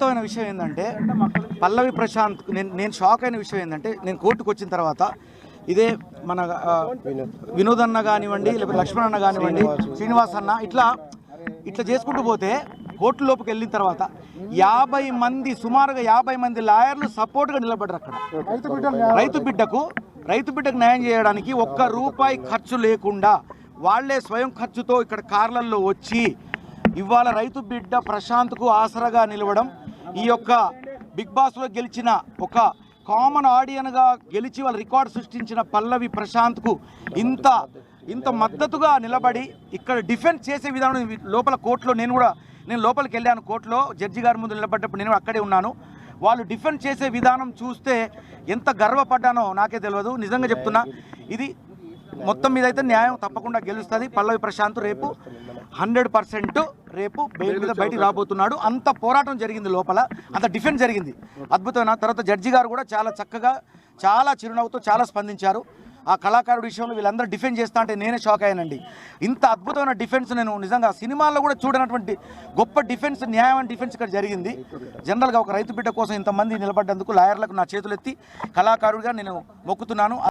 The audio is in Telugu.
అద్భుతమైన విషయం ఏంటంటే పల్లవి ప్రశాంత్ నేను నేను షాక్ అయిన విషయం ఏంటంటే నేను కోర్టుకు వచ్చిన తర్వాత ఇదే మన వినోద్ అన్న కానివ్వండి లేకపోతే లక్ష్మణ్ అన్న కానివ్వండి శ్రీనివాస్. అన్న ఇట్లా ఇట్లా చేసుకుంటూ పోతే కోర్టు లోపుకి వెళ్ళిన తర్వాత యాభై మంది సుమారుగా యాభై మంది లాయర్లు సపోర్ట్గా నిలబడ్డారు అక్కడ. రైతు బిడ్డకు రైతు బిడ్డకు న్యాయం చేయడానికి ఒక్క రూపాయి ఖర్చు లేకుండా వాళ్ళే స్వయం ఖర్చుతో ఇక్కడ కార్లల్లో వచ్చి ఇవాళ రైతు బిడ్డ ప్రశాంత్కు ఆసరాగా నిలవడం ఈ యొక్క బిగ్ బాస్లో గెలిచిన ఒక కామన్ ఆడియన్గా గెలిచి వాళ్ళ రికార్డు సృష్టించిన పల్లవి ప్రశాంత్కు ఇంత ఇంత మద్దతుగా నిలబడి ఇక్కడ డిఫెన్స్ చేసే విధానం లోపల కోర్టులో నేను కూడా నేను లోపలికి వెళ్ళాను కోర్టులో జడ్జి గారి ముందు నిలబడ్డప్పుడు నేను అక్కడే ఉన్నాను. వాళ్ళు డిఫెండ్ చేసే విధానం చూస్తే ఎంత గర్వపడ్డానో నాకే తెలియదు నిజంగా చెప్తున్నా ఇది మొత్తం మీద అయితే న్యాయం తప్పకుండా గెలుస్తుంది. పల్లవి ప్రశాంత్ రేపు హండ్రెడ్ పర్సెంట్ రేపు బెయిల్ మీద బయటికి రాబోతున్నాడు. అంత పోరాటం జరిగింది లోపల. అంత డిఫెన్స్ జరిగింది. అద్భుతమైన. తర్వాత జడ్జి గారు కూడా చాలా చక్కగా చాలా చిరునవ్వుతో చాలా స్పందించారు. ఆ కళాకారుడి విషయంలో వీళ్ళందరూ డిఫెన్స్ చేస్తా అంటే నేనే షాక్ అయ్యానండి. ఇంత అద్భుతమైన డిఫెన్స్ నేను నిజంగా సినిమాల్లో కూడా చూడనటువంటి గొప్ప డిఫెన్స్ న్యాయం డిఫెన్స్ ఇక్కడ జరిగింది. జనరల్గా ఒక రైతు బిడ్డ కోసం ఇంతమంది నిలబడ్డందుకు లాయర్లకు నా చేతులెత్తి కళాకారుడిగా నేను మొక్కుతున్నాను.